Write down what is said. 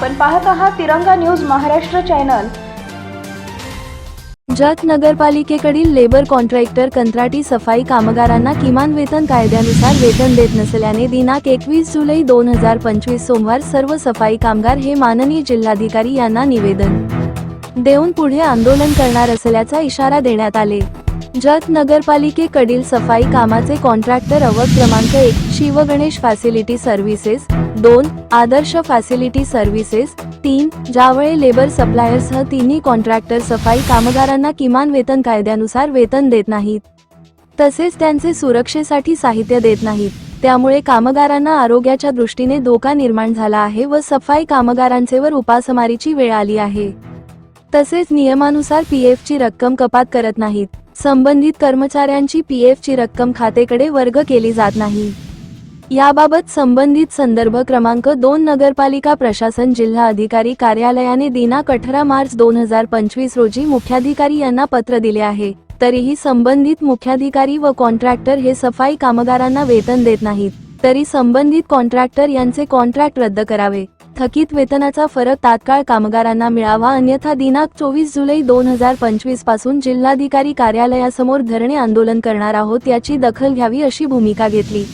आपण पाहत आहात तिरंगा न्यूज महाराष्ट्र चॅनल. जत नगरपालिकेकडील लेबर कॉन्ट्रॅक्टर कंत्राटी सफाई कामगारांना किमान वेतन कायद्यानुसार वेतन देत नसल्याने दिनांक एकवीस जुलै दोन हजार पंचवीस सोमवार सर्व सफाई कामगार हे माननीय जिल्हाधिकारी यांना निवेदन देऊन पुढे आंदोलन करणार असल्याचा इशारा देण्यात आले. जत नगरपालिकेकडील सफाई कामाचे कॉन्ट्रॅक्टर अवक क्रमांक एक शिवगणेश फॅसिलिटी सर्व्हिसेस दोन आदर्श फॅसिलिटी सर्व्हिसेस तीन जावळे लेबर सप्लायर्ससह तिन्ही कॉन्ट्रॅक्टर सफाई कामगारांना किमान वेतन कायद्यानुसार वेतन देत नाहीत. तसेच त्यांचे सुरक्षेसाठी साहित्य देत नाहीत. त्यामुळे कामगारांना आरोग्याच्या दृष्टीने धोका निर्माण झाला आहे व सफाई कामगारांचेवर उपासमारीची वेळ आली आहे. तसेच नियमानुसार पीएफ ची रक्कम कपात करत नाहीत. संबंधित कर्मचाऱ्यांची पीएफ ची रक्कम खातेकडे वर्ग केली जात नाही. याबाबत संबंधित संदर्भ क्रमांक दोन नगरपालिका प्रशासन जिल्हा अधिकारी कार्यालयाने दिनांक अठरा मार्च दोन हजार पंचवीस रोजी मुख्याधिकारी यांना पत्र दिले आहे. तरीही संबंधित मुख्याधिकारी व कॉन्ट्रॅक्टर हे सफाई कामगारांना वेतन देत नाहीत. तरी संबंधित कॉन्ट्रॅक्टर यांचे कॉन्ट्रॅक्ट रद्द करावे. थकीत वेतनाचा फरक तात्काळ कामगारांना मिळावा अन्यथा दिनांक चोवीस जुलै दोन हजार पंचवीसपासून जिल्हाधिकारी कार्यालयासमोर धरणे आंदोलन करणार आहोत याची दखल घ्यावी अशी भूमिका घेतली.